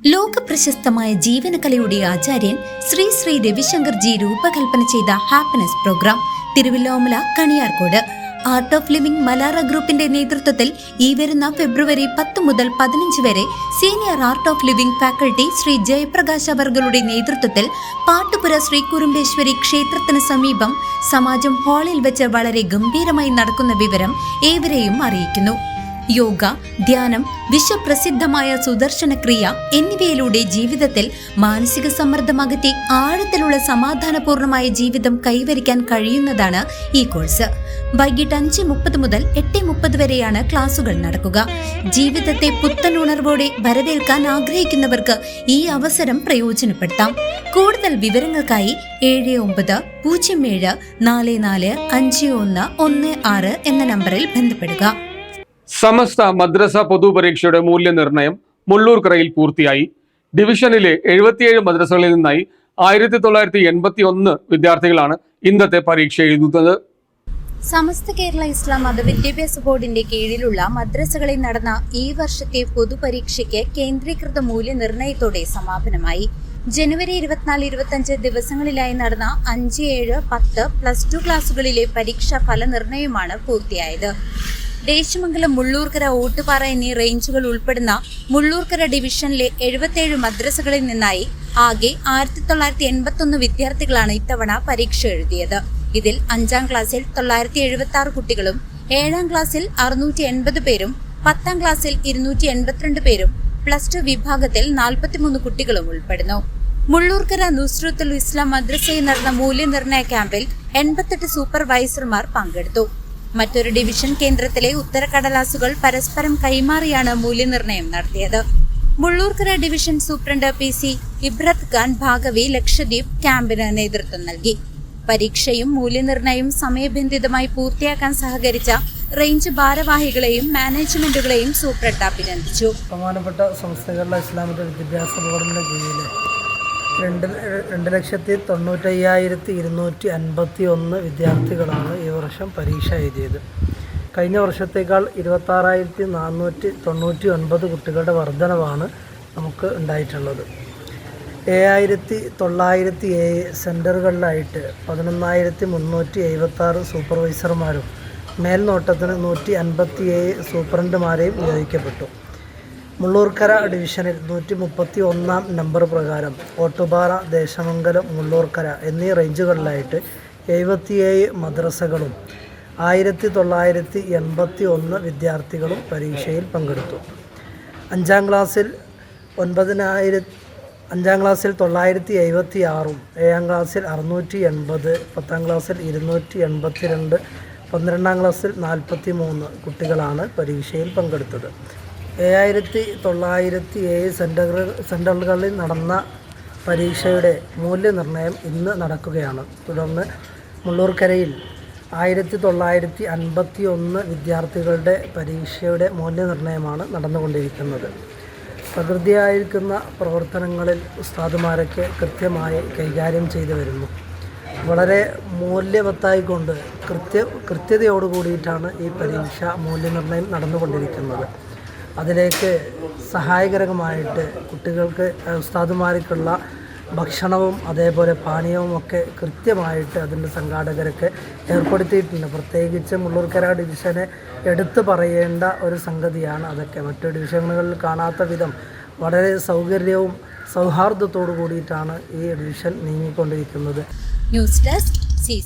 ലോക പ്രശസ്തമായ ജീവനകലയുടെ ആചാര്യൻ ശ്രീ ശ്രീ രവിശങ്കർ ജി രൂപകൽപ്പന ചെയ്ത happiness program Thiruvallomala Kaniyarkode art of living Malara ഗ്രൂപ്പിന്റെ നേതൃത്വത്തിൽ ഈ വരുന്ന ഫെബ്രുവരി പത്ത് മുതൽ പതിനഞ്ച് വരെ senior art of living faculty Shri Jayaprakash അവർഗളുടെ നേതൃത്വത്തിൽ പാട്ടുപുര ശ്രീ കുറുമ്പേശ്വരി ക്ഷേത്രത്തിന് സമീപം സമാജം ഹാളിൽ വെച്ച് വളരെ ഗംഭീരമായി നടക്കുന്ന വിവരം ഏവരെയും അറിയിക്കുന്നു. യോഗ ധ്യാനം വിശ്വപ്രസിദ്ധമായ സുദർശന ക്രിയ എന്നിവയിലൂടെ ജീവിതത്തിൽ മാനസിക സമ്മർദ്ദം അകറ്റി ആഴത്തിലുള്ള സമാധാനപൂർണമായ ജീവിതം കൈവരിക്കാൻ കഴിയുന്നതാണ് ഈ കോഴ്സ്. വൈകിട്ട് അഞ്ച് മുപ്പത് മുതൽ എട്ട് മുപ്പത് വരെയാണ് ക്ലാസുകൾ നടക്കുക. ജീവിതത്തെ പുത്തൻ ഉണർവോടെ വരവേൽക്കാൻ ആഗ്രഹിക്കുന്നവർക്ക് ഈ അവസരം പ്രയോജനപ്പെടുത്താം. കൂടുതൽ വിവരങ്ങൾക്കായി ഏഴ് ഒമ്പത് പൂജ്യം ഏഴ് നാല് നാല് അഞ്ച് ഒന്ന് ഒന്ന് ആറ് എന്ന നമ്പറിൽ ബന്ധപ്പെടുക. സമസ്ത മദ്രസ പൊതുപരീക്ഷയുടെ മൂല്യനിർണയം മുള്ളൂർക്കരയിൽ പൂർത്തിയായി. ഡിവിഷനിലെ എഴുപത്തിയേഴ് മദ്രസകളിൽ നിന്നായി ആയിരത്തി തൊള്ളായിരത്തി എൺപത്തി ഒന്ന് വിദ്യാർത്ഥികളാണ് ഇന്നത്തെ പരീക്ഷ എഴുതുന്നത്. സമസ്ത കേരള ഇസ്ലാം മതവിദ്യാഭ്യാസ ബോർഡിന്റെ കീഴിലുള്ള മദ്രസകളിൽ നടന്ന ഈ വർഷത്തെ പൊതുപരീക്ഷയ്ക്ക് കേന്ദ്രീകൃത മൂല്യനിർണയത്തോടെ സമാപനമായി. ജനുവരി ഇരുപത്തിനാല് ഇരുപത്തഞ്ച് ദിവസങ്ങളിലായി നടന്ന അഞ്ച് ഏഴ് പത്ത് പ്ലസ് ടു ക്ലാസുകളിലെ പരീക്ഷാ ഫലനിർണയമാണ് പൂർത്തിയായത്. ദേശമംഗലം മുള്ളൂർക്കര ഓട്ടുപാറ എന്നീ റേഞ്ചുകൾ ഉൾപ്പെടുന്ന മുള്ളൂർക്കര ഡിവിഷനിലെ എഴുപത്തേഴ് മദ്രസകളിൽ നിന്നായി ആകെ ആയിരത്തി തൊള്ളായിരത്തി എൺപത്തി ഒന്ന് വിദ്യാർത്ഥികളാണ് ഇത്തവണ പരീക്ഷ എഴുതിയത്. ഇതിൽ അഞ്ചാം ക്ലാസ്സിൽ തൊള്ളായിരത്തി എഴുപത്തി ആറ് കുട്ടികളും ഏഴാം ക്ലാസ്സിൽ അറുന്നൂറ്റി എൺപത് പേരും പത്താം ക്ലാസ്സിൽ ഇരുന്നൂറ്റി എൺപത്തിരണ്ട് പേരും പ്ലസ് ടു വിഭാഗത്തിൽ നാൽപ്പത്തിമൂന്ന് കുട്ടികളും ഉൾപ്പെടുന്നു. മുള്ളൂർക്കര നുസ്രത്തുൽ ഇസ്ലാം മദ്രസയിൽ നടന്ന മൂല്യനിർണയ ക്യാമ്പിൽ എൺപത്തെട്ട് സൂപ്പർവൈസർമാർ പങ്കെടുത്തു. മറ്റൊരു ഡിവിഷൻ കേന്ദ്രത്തിലെ ഉത്തരക്കടലാസുകൾ പരസ്പരം കൈമാറിയാണ് മൂല്യനിർണയം നടത്തിയത്. Mulloorkara division superintendent P C Ibrat Khan Baqavi Lakshadweep ക്യാമ്പിന് നേതൃത്വം നൽകി. പരീക്ഷയും മൂല്യനിർണയവും സമയബന്ധിതമായി പൂർത്തിയാക്കാൻ സഹകരിച്ച റേഞ്ച് ഭാരവാഹികളെയും മാനേജ്മെന്റുകളെയും സൂപ്രണ്ട് അഭിനന്ദിച്ചു. ബഹുമാനപ്പെട്ട സംസ്ഥകളുടെ ഇസ്ലാമിക വിദ്യാഭ്യാസ ബോർഡിന്റെ കീഴിൽ രണ്ട് രണ്ട് ലക്ഷത്തി തൊണ്ണൂറ്റയ്യായിരത്തി ഇരുന്നൂറ്റി അൻപത്തി ഒന്ന് വിദ്യാർത്ഥികളാണ് ഈ വർഷം പരീക്ഷ എഴുതിയത്. കഴിഞ്ഞ വർഷത്തേക്കാൾ ഇരുപത്താറായിരത്തി നാനൂറ്റി തൊണ്ണൂറ്റി ഒൻപത് കുട്ടികളുടെ വർധനവാണ് നമുക്ക് ഉണ്ടായിട്ടുള്ളത്. ഏഴായിരത്തി തൊള്ളായിരത്തി ഏഴ് സെന്ററുകളിലായിട്ട് പതിനൊന്നായിരത്തി മുന്നൂറ്റി എഴുപത്താറ് സൂപ്പർവൈസർമാരും മേൽനോട്ടത്തിന് നൂറ്റി അൻപത്തി ഏഴ് സൂപ്രണ്ടുമാരെയും നിയോഗിക്കപ്പെട്ടു. മുള്ളൂർക്കര ഡിവിഷനിൽ നൂറ്റി മുപ്പത്തി ഒന്നാം നമ്പർ പ്രകാരം ഓട്ടുപാറ ദേശമംഗലം മുള്ളൂർക്കര എന്നീ റേഞ്ചുകളിലായിട്ട് എഴുപത്തിയേഴ് മദ്രസകളും ആയിരത്തി തൊള്ളായിരത്തി എൺപത്തി ഒന്ന് വിദ്യാർത്ഥികളും പരീക്ഷയിൽ പങ്കെടുത്തു. അഞ്ചാം ക്ലാസ്സിൽ ഒൻപതിനായിര അഞ്ചാം ക്ലാസ്സിൽ തൊള്ളായിരത്തി എഴുപത്തി ആറും ഏഴാം ക്ലാസ്സിൽ അറുന്നൂറ്റി എൺപത് പത്താം ക്ലാസ്സിൽ ഇരുന്നൂറ്റി എൺപത്തി രണ്ട് പന്ത്രണ്ടാം ക്ലാസ്സിൽ നാൽപ്പത്തി മൂന്ന് കുട്ടികളാണ് പരീക്ഷയിൽ പങ്കെടുത്തത്. ഏഴായിരത്തി തൊള്ളായിരത്തി ഏഴ് സെന്ററുകൾ സെന്ററുകളിൽ നടന്ന പരീക്ഷയുടെ മൂല്യനിർണയം ഇന്ന് നടക്കുകയാണ്. തുടർന്ന് മുള്ളൂർക്കരയിൽ ആയിരത്തി തൊള്ളായിരത്തി അൻപത്തി ഒന്ന് വിദ്യാർത്ഥികളുടെ പരീക്ഷയുടെ മൂല്യനിർണയമാണ് നടന്നുകൊണ്ടിരിക്കുന്നത്. പ്രകൃതിയായിരിക്കുന്ന പ്രവർത്തനങ്ങളിൽ ഉസ്താദുമാരൊക്കെ കൃത്യമായി കൈകാര്യം ചെയ്തു വരുന്നു. വളരെ മൂല്യവത്തായിക്കൊണ്ട് കൃത്യ കൃത്യതയോട് കൂടിയിട്ടാണ് ഈ പരീക്ഷ മൂല്യനിർണയം നടന്നുകൊണ്ടിരിക്കുന്നത്. അതിലേക്ക് സഹായകരമായിട്ട് കുട്ടികൾക്ക് ഉസ്താദുമാർക്കുള്ള ഭക്ഷണവും അതേപോലെ പാനീയവും ഒക്കെ കൃത്യമായിട്ട് അതിന്റെ സംഘാടകരൊക്കെ ഏർപ്പെടുത്തിയിട്ടുണ്ട്. പ്രത്യേകിച്ച് മുള്ളൂർക്കര ഡിവിഷനെ എടുത്തു പറയേണ്ട ഒരു സംഗതിയാണ് അതൊക്കെ. മറ്റു ഡിവിഷനുകളിൽ കാണാത്ത വിധം വളരെ സൗകര്യവും സൗഹാർദ്ദത്തോടു കൂടിയിട്ടാണ് ഈ ഡിവിഷൻ നീങ്ങിക്കൊണ്ടിരിക്കുന്നത്. News desk C